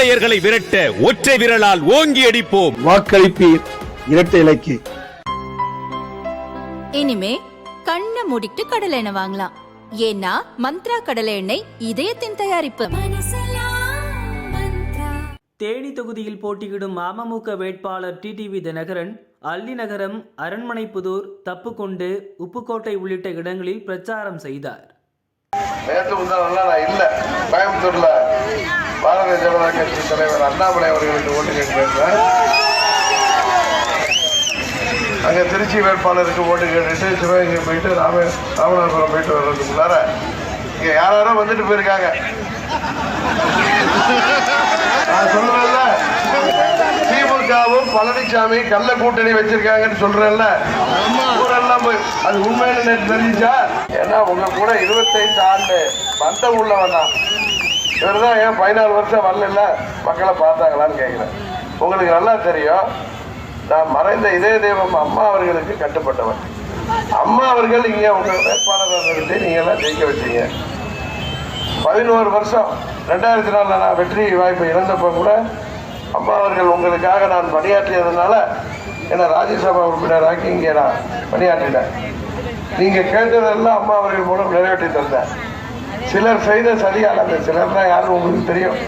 கொள்ளையர்களை விரட்ட ஒற்றை விரலால் ஓங்கி அடிப்போம். வாக்களிப்பீர் இரட்டை இலைக்கு. இனிமே கண்ணை மூடிட்டு கடலை எண்ணெய் வாங்கலாம். ஏன்னா மந்த்ரா கடலை எண்ணெய் இதயத்தின் தயாரிப்பு. தேனி தொகுதியில் போட்டியிடும் அமமுக வேட்பாளர் டிடிவி தினகரன் அல்லிநகரம் அரண்மனைப்புதூர் தப்புக்கொண்டு உப்புக்கோட்டை உள்ளிட்ட இடங்களில் பிரச்சாரம் செய்தார். நேற்று முந்தானெல்லாம் நான் இல்லை கோயம்புத்தூர்ல. பாரதிய ஜனதா கட்சி தலைவர் அண்ணாமலை அவர்களுக்கு ஓட்டு கேட்டிருந்தேன் அங்கே திருச்சி வேட்பாளருக்கு ஓட்டு கேட்டுட்டு சிவகங்கை போயிட்டு ராம ராமநாதபுரம் போயிட்டு வர்றதுக்கு முன்னார இங்கே யார் யாரோ வந்துட்டு போயிருக்காங்க. நான் சொல்றேன்ல திமுகவும் பழனிசாமி கள்ள கூட்டணி வச்சிருக்காங்கன்னு சொல்றேன்ல. ஊரெல்லாம் போய் அது உண்மைன்னு நேற்று ஏன்னா உங்க கூட இருபத்தைந்து ஆண்டு பந்தம் உள்ளவன் தான் இவர் தான் ஏன் பதினாலு வருஷம் வரல மக்களை பார்த்தாங்களான்னு கேட்குறேன். உங்களுக்கு நல்லா தெரியும் நான் மறைந்த இதய தெய்வம் அம்மா அவர்களுக்கு கட்டுப்பட்டவன். அம்மா அவர்கள் இங்கே உங்க வேட்பாளர்கள் நிறுத்தி நீங்க எல்லாம் ஜெயிக்க வச்சீங்க. பதினோரு வருஷம் ரெண்டாயிரத்தி நாலில் நான் வெற்றி வாய்ப்பு இழந்தப்போ கூட அம்மா அவர்கள் உங்களுக்காக நான் பணியாற்றியதுனால என்னை ராஜ்யசபா உறுப்பினராக்கி இங்கே நான் பணியாற்றினேன். நீங்கள் கேட்டதெல்லாம் அம்மா அவர்கள் மூலம் நிறைவேற்றி தந்தேன். சிலர் செய்த சதியால் அந்த சிலர் தான் யாரும் உங்களுக்கு தெரியும்.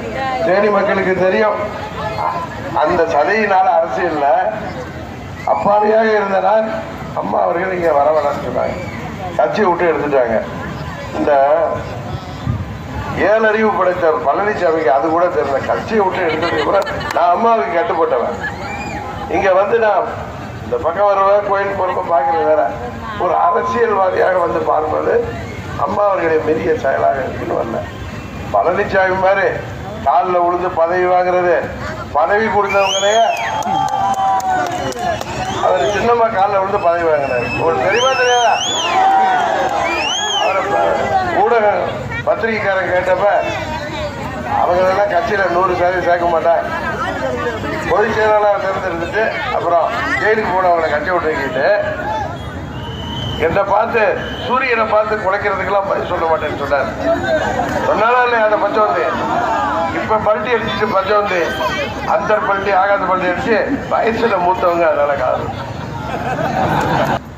தேனி மக்களுக்கு தெரியும். அந்த சதையினால அரசியல்ல அப்பாவியாக இருந்தனால் அம்மா அவர்கள் இங்கே வர வேணாம்னு சொன்னாங்க கட்சியை விட்டு எடுத்துட்டாங்க. இந்த ஏழறிவு படைத்த பழனிசாமிக்கு அது கூட தெரியல. கட்சியை விட்டு எடுத்தது கூட நான் அம்மாவுக்கு கட்டுப்பட்டவன். இங்க வந்து நான் இந்த பக்கம் வருவேன் கோயில் போறப்ப பார்க்கறது வேற. ஒரு அரசியல்வாதியாக வந்து பார்ப்பது அம்மா அவர்களுடைய பெரிய செயலாக இருக்குன்னு வந்தேன். பழனிசாமி மாதிரி காலில் விழுந்து பதவி வாங்குறது பதவி கொடுத்தவங்களே அவர் சின்னம்மா காலில் விழுந்து பதவி வாங்கினார் உங்களுக்கு தெரியுமா தெரியாதா? ஊடக பத்திரிகைக்காரன் கேட்டப்ப அவங்களெல்லாம் கட்சியில் நூறு சதவீதம் சேர்க்க மாட்டாங்க. பொதுச் செயலாளர் தேர்ந்தெடுத்துட்டு அப்புறம் ஜெயிலுக்கு போனவங்களை கட்சி விட்டுக்கிட்டு என்னை பார்த்து சூரியனை பார்த்து குலைக்கிறதுக்கெல்லாம் பதில் சொல்ல மாட்டேன்னு சொன்னார். சொன்னாரா இல்லையா அந்த பச்சவந்தி இப்போ பல்ட்டி அடிச்சுட்டு பச்சவந்தி அந்த பல்ட்டி ஆகாத பல்ட்டி அடிச்சு வயசுல மூத்தவங்க அதனால காது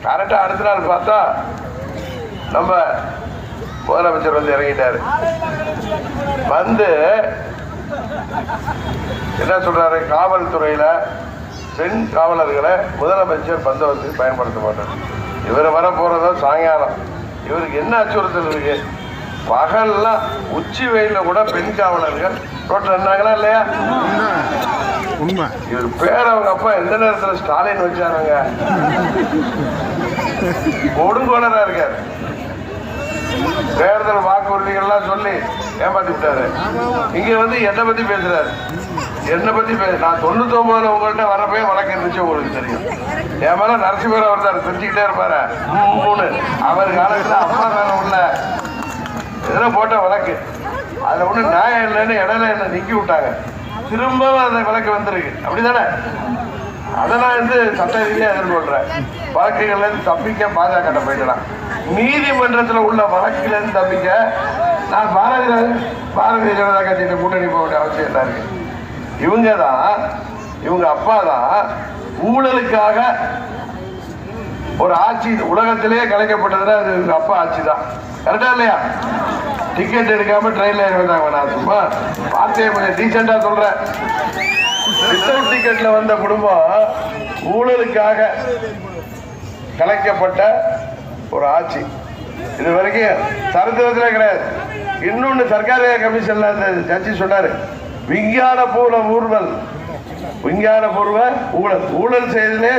கரெக்டாக அடுத்த நாள் பார்த்தா நம்ம முதலமைச்சர் வந்து இறங்கிட்டாரு. வந்து என்ன சொல்றாரு? காவல்துறையில பெண் காவலர்களை முதலமைச்சர் பந்தவத்தில் பயன்படுத்த மாட்டார். இவர் வர போறதோ சாயங்காலம். இவருக்கு என்ன அச்சுறுத்தல் இருக்கு? பகல்லாம் உச்சி வெயில கூட பெண் காவலர்கள் ரோட்ல இருந்தாங்களா இல்லையா? உண்மை. இவர் பேர் அவங்க அப்பா எந்த நேரத்துல ஸ்டாலின் வச்சாருங்க? கொடுங்கோலரா இருக்காரு. தேர்தல் வாக்குறுதிகள்லாம் சொல்லி ஏமாத்தி விட்டாரு இங்க வந்து என்னை பத்தி பேசுறாரு. என்னை பற்றி பேச நான் தொண்ணூத்தி ஒன்பதுல உங்கள்கிட்ட வரப்பே வழக்கு இருந்துச்சு உங்களுக்கு தெரியும். என் மேல நரசிம்மர் அவர் தான் செஞ்சுக்கிட்டே இருப்பாரு. மூணு அவர் காலத்துல அப்பா மேல உள்ள இதெல்லாம் போட்ட வழக்கு. அதில் ஒன்றும் நியாயம் இல்லைன்னு இடையில என்ன நிக்கி விட்டாங்க. திரும்பவும் அந்த வழக்கு வந்திருக்கு. அப்படிதானே? அதை நான் வந்து சட்ட ரீதியாக எதிர்கொள்கிறேன் வழக்குகள்லேருந்து தப்பிக்க பாஜக போயிடலாம் நீதிமன்றத்தில் உள்ள வழக்கிலேருந்து தப்பிக்க நான் பாரதிய பாரதிய ஜனதா கட்சியிட்ட கூட்டணி போக வேண்டிய அவசியம் என்ன இருக்குது இவங்க தான் இவங்க அப்பா தான் ஊழலுக்காக ஒரு ஆட்சி உலகத்திலேயே கலைக்கப்பட்டதுன்னா அது இவங்க அப்பா ஆட்சி தான் கரெக்டா இல்லையா? டிக்கெட் எடுக்காம ட்ரெயின்ல ஏறி வந்தாங்க நான் சும்மா வார்த்தையை கொஞ்சம் டீசெண்டா சொல்றேன். வித்தவுட் டிக்கெட்ல வந்த குடும்பம் ஊழலுக்காக கலைக்கப்பட்ட ஒரு ஆட்சி. இது வரைக்கும் சரித்திரத்திலே கிடையாது. இன்னொன்று சர்க்காரிய கமிஷன்ல அந்த ஜட்ஜி சொன்னாரு. விஞ்ஞான பூர்வ ஊர்வல். விஞ்ஞான பூர்வ ஊழல். ஊழல் செய்ததே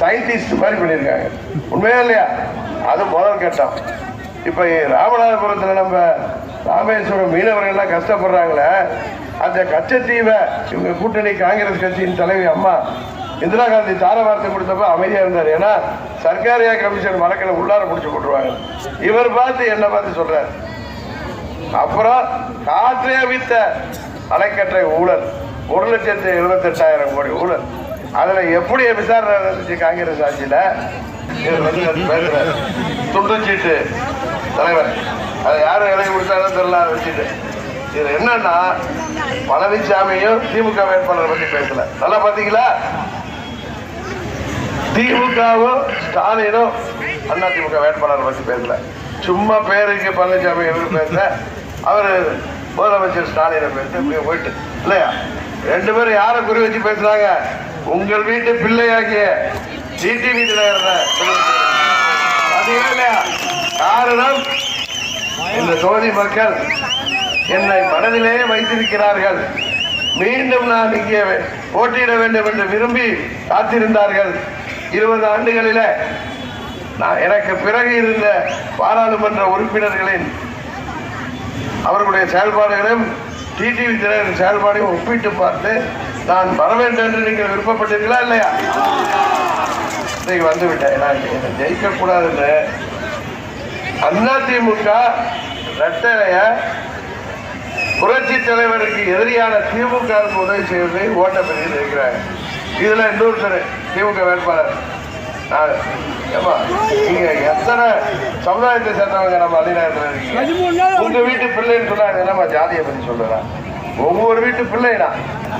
சயின்டிஸ்ட் மாதிரி பண்ணியிருக்காங்க. உண்மையா இல்லையா? அது முதல் கட்டம். இப்போ ராமநாதபுரத்தில் நம்ம ராமேஸ்வரம் மீனவர்கள்லாம் கஷ்டப்படுறாங்களே அந்த கச்சத்தீவை இவங்க கூட்டணி காங்கிரஸ் கட்சியின் தலைவி அம்மா இந்திரா காந்தி தார வார்த்தை கொடுத்தப்ப அமைதியாக இருந்தார். ஏன்னா சர்க்காரியா கமிஷன் வழக்கில் உள்ளார முடிச்சு போட்டுருவாங்க. இவர் பார்த்து என்ன பார்த்து சொல்றாரு. அப்புறம் காற்றே வித்த அலைக்கற்றை ஊழல். ஒரு லட்சத்து எழுபத்தெட்டாயிரம் கோடி ஊழல். அதில் எப்படி விசாரணை நடந்துச்சு காங்கிரஸ் ஆட்சியில்? இவர் வந்து துண்டுச்சீட்டு தலைவர் அதை யாரும் எழுதி கொடுத்தாலும் தெரியல அதை வச்சுட்டு. இது என்னன்னா பழனிசாமியும் திமுக வேட்பாளரை பற்றி பேசல. நல்லா பார்த்தீங்களா திமுகவும் ஸ்டாலினும் அண்ணா திமுக வேட்பாளரை பற்றி பேசல. சும்மா பேருக்கு பழனிசாமி எவரும் பேசல. அவர் முதலமைச்சர் ஸ்டாலினை பேச இப்படியே போயிட்டு. இல்லையா? ரெண்டு பேரும் யாரை குறி வச்சு பேசுறாங்க? உங்கள் வீட்டு பிள்ளையாகிய டிடிவி தினகரன் இல்லையா? காரணம் இந்த தொகுதி மக்கள் என்னை மனதிலேயே வைத்திருக்கிறார்கள்? மீண்டும் நான் இங்கே போட்டியிட வேண்டும் என்று விரும்பி காத்திருந்தார்கள். இருபது ஆண்டுகளில நான் எனக்கு பிறகு இருந்த பாராளுமன்ற உறுப்பினர்களின் அவர்களுடைய செயல்பாடுகளையும் டிடிவி தினகரன் செயல்பாடையும் ஒப்பிட்டு பார்த்து நான் வர வேண்டும் என்று நீங்கள் விருப்பப்பட்டீர்களா இல்லையா? இன்னைக்கு வந்துவிட்டேன். நான் ஜெயிக்க கூடாதுன்னு அதிமுக ரெட்டலைய புரட்சி தலைவருக்கு எதிரியான திமுக உதவி செய்வதை ஓட்ட பதிவில் இருக்கிறாங்க இதுல இன்னொருத்தர் திமுக வேட்பாளர். நான் ஏம்மா, நீங்க எத்தனை சமுதாயத்தை சேர்ந்தவங்க நம்ம அணிநகரத்தில் இருக்கீங்க. உங்க வீட்டு பிள்ளைன்னு சொன்னா என்னம்மா ஜாதியை பத்தி சொல்றேன் ஒவ்வொரு வீட்டு பிள்ளைனா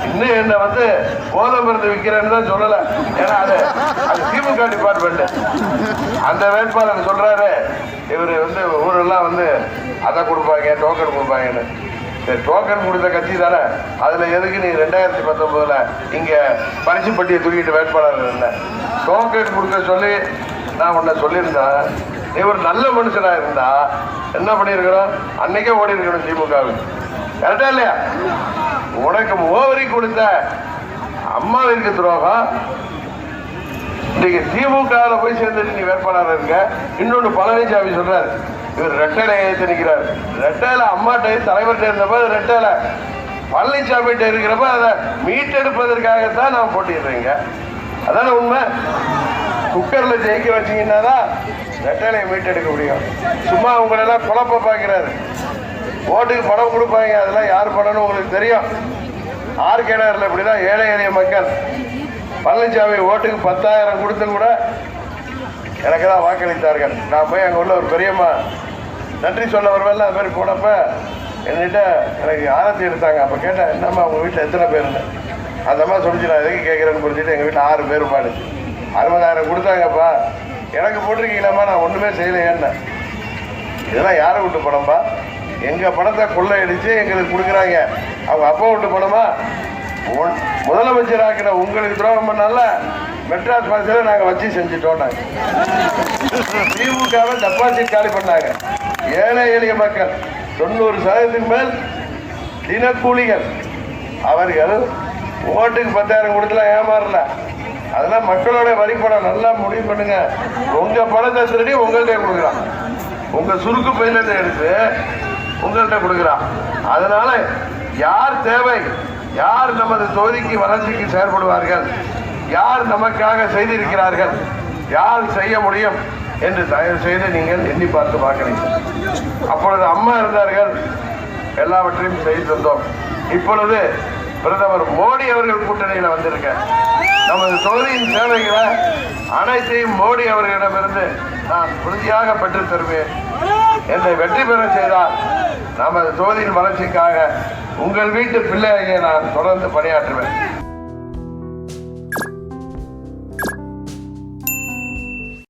இன்னும் என்ன வந்து போதை மருந்து விற்கிறேன்னு தான் சொல்லல. ஏன்னா அது அது திமுக டிபார்ட்மெண்ட் அந்த வேட்பாளர் சொல்றாரு இவர் வந்து ஊரெல்லாம் வந்து அதை கொடுப்பாங்க டோக்கன் கொடுப்பாங்கன்னு. டோக்கன் கொடுத்த கட்சி தானே. அதுல எதுக்கு நீ ரெண்டாயிரத்தி பத்தொன்பதுல இங்க பரிசு பட்டியை தூக்கிட்டு வேட்பாளர் இல்லை டோக்கன் கொடுக்க சொல்லி நான் உன்னை சொல்லியிருந்தேன். இவர் நல்ல மனுஷனா இருந்தா என்ன பண்ணியிருக்கணும் அன்னைக்கே ஓடி இருக்கணும் திமுகவுக்கு. கரெக்டா இல்லையா? உனக்கு முகவரி கொடுத்த அம்மாவிற்கு துரோகம். இன்னைக்கு திமுகவில் போய் சேர்ந்துட்டு நீ வேட்பாளர் இருக்க. இன்னொன்று பழனிசாமி சொல்றாரு. இவர் ரெட்டையில ஏற்று நிற்கிறார் ரெட்டையில அம்மாட்டை தலைவர்கிட்ட இருந்தப்ப அது ரெட்டையில. பழனிசாமிகிட்ட இருக்கிறப்ப அதை மீட்டெடுப்பதற்காகத்தான் நான் போட்டிடுறேங்க அதானே உண்மை? குக்கர்ல ஜெயிக்க வச்சீங்கன்னா தான் மீட்டெடுக்க முடியும். சும்மா உங்களெல்லாம் குழப்ப பார்க்கிறாரு ஓட்டுக்கு பணம் கொடுப்பாங்க அதெல்லாம் யார் பணம்னு உங்களுக்கு தெரியும். ஆர்கே நகரில் இப்படிதான் ஏழை எளிய மக்கள். பழனிசாமி ஓட்டுக்கு பத்தாயிரம் கொடுத்து கூட எனக்கு தான் வாக்களித்தார்கள். நான் போய் அங்கே உள்ள ஒரு பெரியம்மா நன்றி சொல்ல வருவேன்ல அது மாதிரி போனப்ப என்கிட்ட எனக்கு ஆரத்தி எடுத்தாங்க. அப்போ கேட்டேன் என்னம்மா உங்கள் வீட்டில் எத்தனை பேருன்னு அந்த மாதிரி சொல்லிச்சு நான் எதுக்கு கேட்குறேன்னு புரிஞ்சுட்டு எங்கள் வீட்டில் ஆறு பேர் பாடு அறுபதாயிரம் கொடுத்தாங்கப்பா. எனக்கு போட்டிருக்கீங்களாம்மா நான் ஒன்றுமே செய்யலையேன்னு. இதெல்லாம் யாரை விட்டு பணம்பா எங்கள் பணத்தை கொள்ளையடிச்சு எங்களுக்கு கொடுக்குறாங்க. அவங்க அப்பா விட்டு பணமா உன்- முதலமைச்சர் உங்களுக்கு துரோகம் பண்ணால மெட்ராஸ் பாசில நாங்கள் வச்சு செஞ்சுட்டோம் நாங்கள் திமுகவை டெபாசிட் காலி பண்ணாங்க. ஏழை எளிய மக்கள் தொண்ணூறு சதவீதத்துக்கு மேல் தினக்கூலிகள். அவர்கள் ஓட்டுக்கு பத்தாயிரம் கொடுத்துல ஏமாறல. அதெல்லாம் மக்களோட வரி நல்லா முடிவு பண்ணுங்க. உங்க பணத்தை திருடி உங்கள்கிட்ட கொடுக்குறான். உங்க சுருக்கு பையிலிருந்து எடுத்து உங்கள்கிட்ட கொடுக்குறான். அதனால யார் தேவை? யார் நமது தொகுதிக்கு வளர்ச்சிக்கு செயற்படுவார்கள்? யார் நமக்காக செய்திருக்கிறார்கள்? யார் செய்ய முடியும் என்று தயவு செய்து நீங்கள் எண்ணி பார்த்து பார்க்கிறீங்க அப்பொழுது அம்மா இருந்தார்கள். எல்லாவற்றையும் செய்து தந்தோம். இப்பொழுது பிரதமர் மோடி அவர்கள் கூட்டணியில் வந்திருக்க. நமது தொகுதியின் சேவைகளை அனைத்தையும் மோடி அவர்களிடமிருந்து நான் உறுதியாக பெற்றுத் தருவேன். என்னை வெற்றி பெற செய்தால் நமது தொகுதியின் வளர்ச்சிக்காக உங்கள் வீட்டு பிள்ளையை நான் தொடர்ந்து பணியாற்றுவேன்.